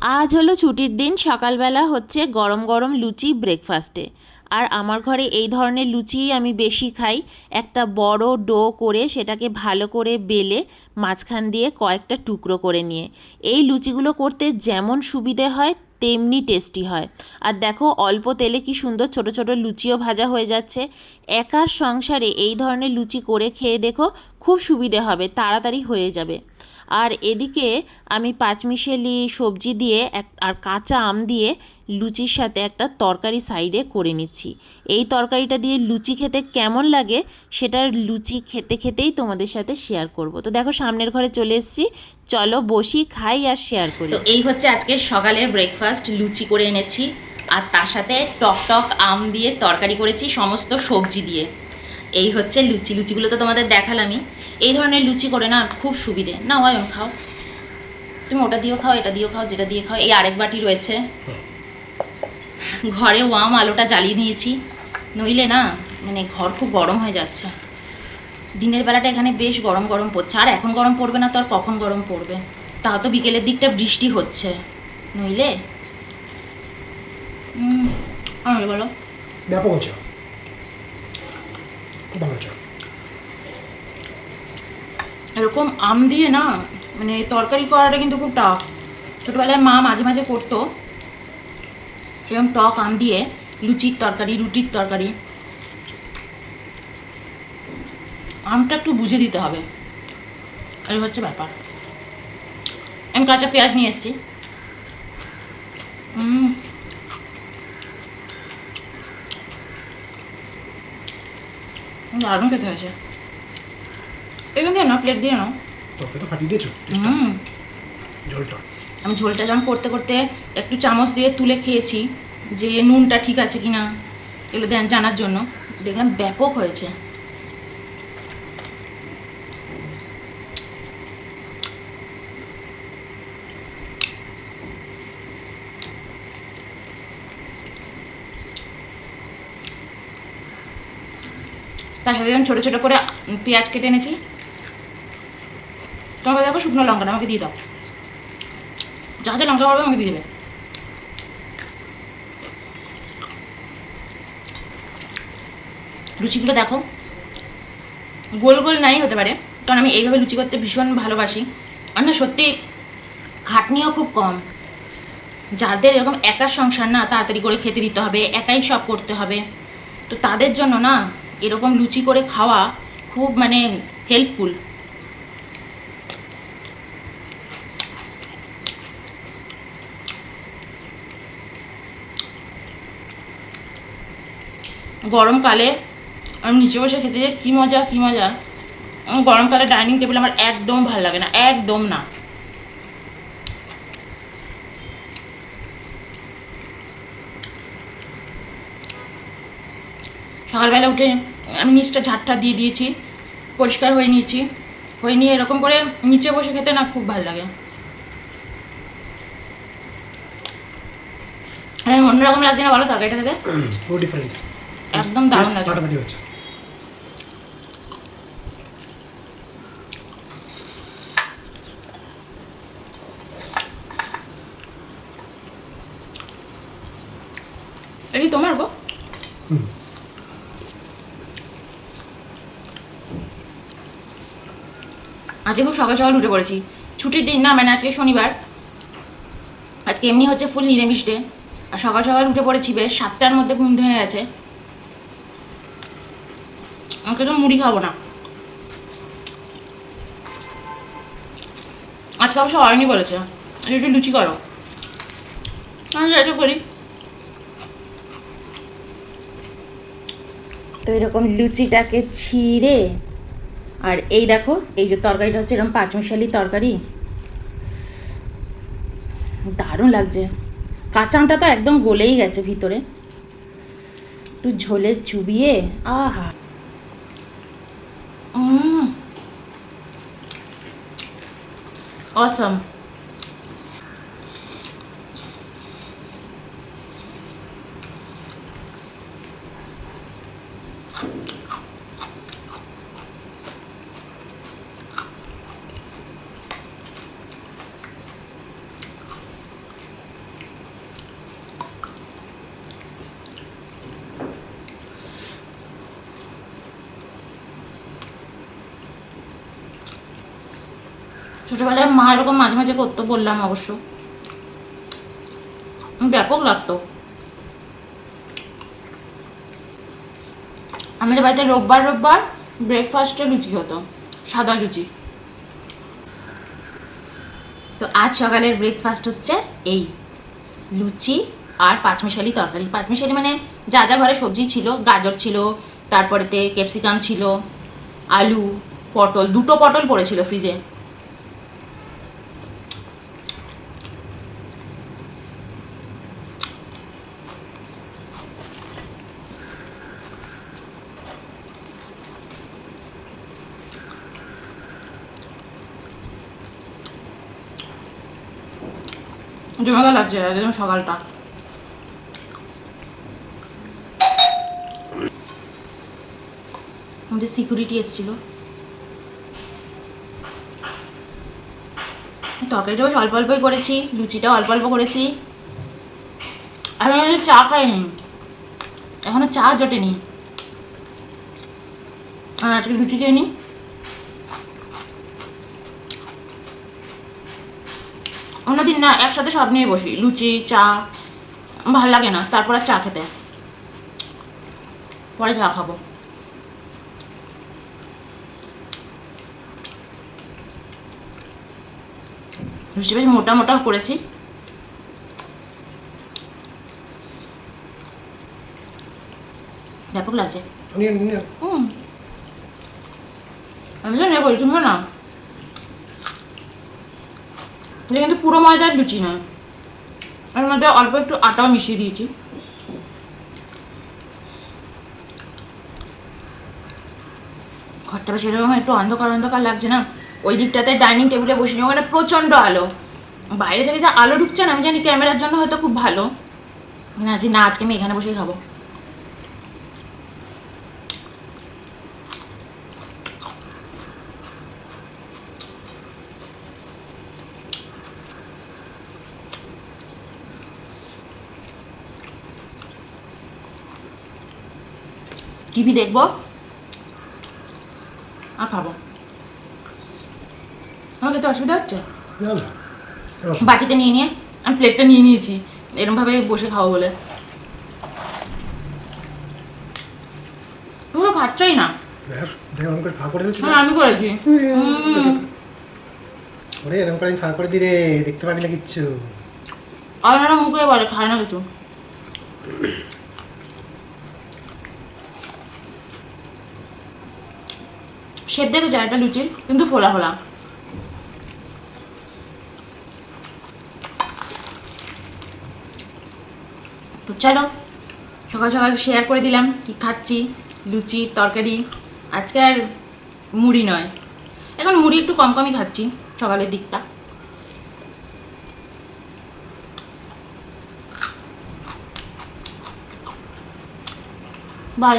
আজ হলো ছুটির দিন, সকালবেলা হচ্ছে গরম গরম লুচি ব্রেকফাস্টে আর আমার ঘরে এই ধরনের লুচিই আমি বেশি খাই। একটা বড় ডো করে সেটাকে ভালো করে বেলে মাঝখান দিয়ে কয়েকটা টুকরো করে নিয়ে। এই লুচিগুলো করতে যেমন সুবিধে হয়, তেমনি টেস্টি হয়। আর দেখো, অল্প তেলে কি সুন্দর ছোট ছোট লুচিও ভাজা হয়ে যাচ্ছে। একার সংসারে এই ধরনের লুচি করে খেয়ে দেখো, খুব সুবিধে হবে, তাড়াতাড়ি হয়ে যাবে। আর এদিকে আমি পাঁচমিশেলি সবজি দিয়ে এক, আর কাঁচা আম দিয়ে লুচির সাথে একটা তরকারি সাইডে করে নিচ্ছি। এই তরকারিটা দিয়ে লুচি খেতে কেমন লাগে সেটার লুচি খেতে খেতেই তোমাদের সাথে শেয়ার করব। তো দেখো সামনের ঘরে চলে এসেছি, চলো বসি, খাই আর শেয়ার করি। তো এই হচ্ছে আজকে সকালের ব্রেকফাস্ট লুচি করে এনেছি, আর তার সাথে টক টক আম দিয়ে তরকারি করেছি, সমস্ত সবজি দিয়ে। এই হচ্ছে লুচি। লুচিগুলো তো তোমাদের দেখালামই। এই ধরনের লুচি করে না খুব সুবিধে। না হয় খাও। তুমি ওটা দিয়েও খাও, এটা দিয়েও খাও, যেটা দিয়ে খাও। এই আরেক বাটি রয়েছে। ঘরে ওয়াম আলোটা জ্বালিয়ে নিয়েছি। নইলে না মানে ঘর খুব গরম হয়ে যাচ্ছে। দিনের বেলাটা এখানে বেশ গরম গরম পড়ছে। আর এখন গরম পড়বে না তো আর কখন গরম পড়বে? তাও তো বিকেলের দিকটা বৃষ্টি হচ্ছে। নইলে বলো। ব্যাপক হচ্ছে। ভালো হচ্ছে এরকম আম দিয়ে না মানে তরকারি করাটা কিন্তু খুব টাফ ছোটোবেলায় মা মাঝে মাঝে করতো। এরকম টক আম দিয়ে লুচির তরকারি, রুটির তরকারি। আমটা একটু বুঝে দিতে হবে। এই হচ্ছে ব্যাপার। আমি কাঁচা পেঁয়াজ নিয়ে এসেছি। উম। দারুণ খেতে হয়েছে এখান দিয়ে না প্লেট দিয়ে নাও তরকারি তো ফাটিয়ে দিয়েছ হুম ঝোলটা আমি ঝোলটা যখন করতে করতে একটু চামচ দিয়ে তুলে খেয়েছি। যে নুনটা ঠিক আছে কিনা এগুলো দেন জানার জন্য। দেখলাম ব্যাপক হয়েছে। তার সাথে আমি ছোটো ছোটো করে পেঁয়াজ কেটে এনেছি, তোমাকে দেখো শুকনো লঙ্কাটা আমাকে দিয়ে দাও। যা যা লঙ্কা পারবে আমাকে দিয়ে দেবে। লুচিগুলো দেখো, গোল গোল নাই হতে পারে, কারণ আমি এইভাবে লুচি করতে ভীষণ ভালোবাসি। আর না, সত্যি খাটনিও খুব কম। যাদের এরকম একা সংসার না, তাড়াতাড়ি করে খেতে দিতে হবে, একাই সব করতে হবে। তো তাদের জন্য না এরকম লুচি করে খাওয়া খুব মানে হেল্পফুল গরমকালে আমি নিচে বসে খেতে যাই, কী মজা কী মজা। গরমকালে ডাইনিং টেবিল আমার একদম ভালো লাগে না, একদম না। সকালবেলা উঠে আমি নিচটা ঝাড়টা দিয়ে দিয়েছি পরিষ্কার হয়ে নিয়েছি। হয়ে নিয়ে এরকম করে নিচে বসে খেতে না খুব ভালো লাগে। হ্যাঁ অন্যরকম লাগছে না বলো তরকারিটা খেতে? একদম দারুণ লাগে এটি তোমার গো? হুম। আজকে খুব সকাল সকাল উঠে পড়েছি। ছুটির দিন না মানে আজকে শনিবার। আজকে এমনি হচ্ছে ফুল নিরামিষ ডে আর সকাল সকাল উঠে পড়েছি বেশ, সাতটার মধ্যে ঘুম ধুয়ে গেছে। আমাকে তো মুড়ি খাব না। আজকে অবশ্য হয়নি বলেছে একটু লুচি করো। আমি করি। তো এরকম লুচিটাকে ছিঁড়ে আর এই দেখো, এই যে তরকারিটা হচ্ছে এরকম পাঁচমিশালি তরকারি। দারুণ লাগছে। কাঁচা আমটা তো একদম গলেই গেছে ভিতরে। একটু ঝোলে চুবিয়ে, আহা। Mm. ছোটবেলায় মা এরকম মাঝে মাঝে করতো বললাম অবশ্য। ব্যাপক লাগতো। আমাদের বাড়িতে রোববার রোববার ব্রেকফাস্টে লুচি হতো, সাদা লুচি। তো আজ সকালের ব্রেকফাস্ট হচ্ছে এই, লুচি আর পাঁচমিশালি তরকারি। পাঁচমিশালি মানে যা যা ঘরে সবজি ছিল, গাজর ছিল, তারপরেতে ক্যাপসিকাম ছিল, আলু, পটল, দুটো পটল পড়েছিল ফ্রিজে জমাদা লাগছে একদম সকালটা। আমাদের সিকিউরিটি এসেছিল। তরকারিটা অল্প অল্পই করেছি, লুচিটাও অল্প অল্প করেছি। আজকে চা খাইনি। এখনও চা জটেনি। আর আজকে লুচি খেয়ে নি। অন্যদিন না একসাথে সব নিয়ে বসি। লুচি চা ভালো লাগে না তারপর আর চা খেতে। পরে চা খাব। লুচি বেশ মোটা মোটা করেছি। ব্যাপক লাগছে। হুম। আমি তো নেব তুমি না। এটা কিন্তু পুরো ময়দার লুচি নয় এর মধ্যে অল্প একটু আটাও মিশিয়ে দিয়েছি। ঘরটা সেরকম একটু অন্ধকার অন্ধকার লাগছে না। ওই দিকটাতে ডাইনিং টেবিলে বসে ওখানে প্রচণ্ড আলো। বাইরে থেকে যা আলো ঢুকছে না, আমি জানি ক্যামেরার জন্য হয়তো খুব ভালো। না যে না, আজকে আমি এখানে বসেই খাব। টিভি দেখব। আর খাব। আমার তো অসুবিধা হচ্ছে? বাটিতে নিয়ে নিয়ে আমি প্লেটটা নিয়ে নিয়েছি। এরমভাবে বসে খাব বলে। তোমরা খাচ্ছই না। হ্যাঁ আমি করেছি। হুম। ওরে এরকম করে আমি ফা করে দেখতে পাবি না কিচ্ছু। অয়নারা মুখে বলে খায় না কিছু। দেখে যায় এটা লুচির কিন্তু ফোলা ফোলা। তো চলো, সকাল সকাল শেয়ার করে দিলাম কি খাচ্ছি, লুচি, তরকারি। আজকে আর মুড়ি নয়। এখন মুড়ি একটু কম কমই খাচ্ছি, সকালের দিকটা। বাই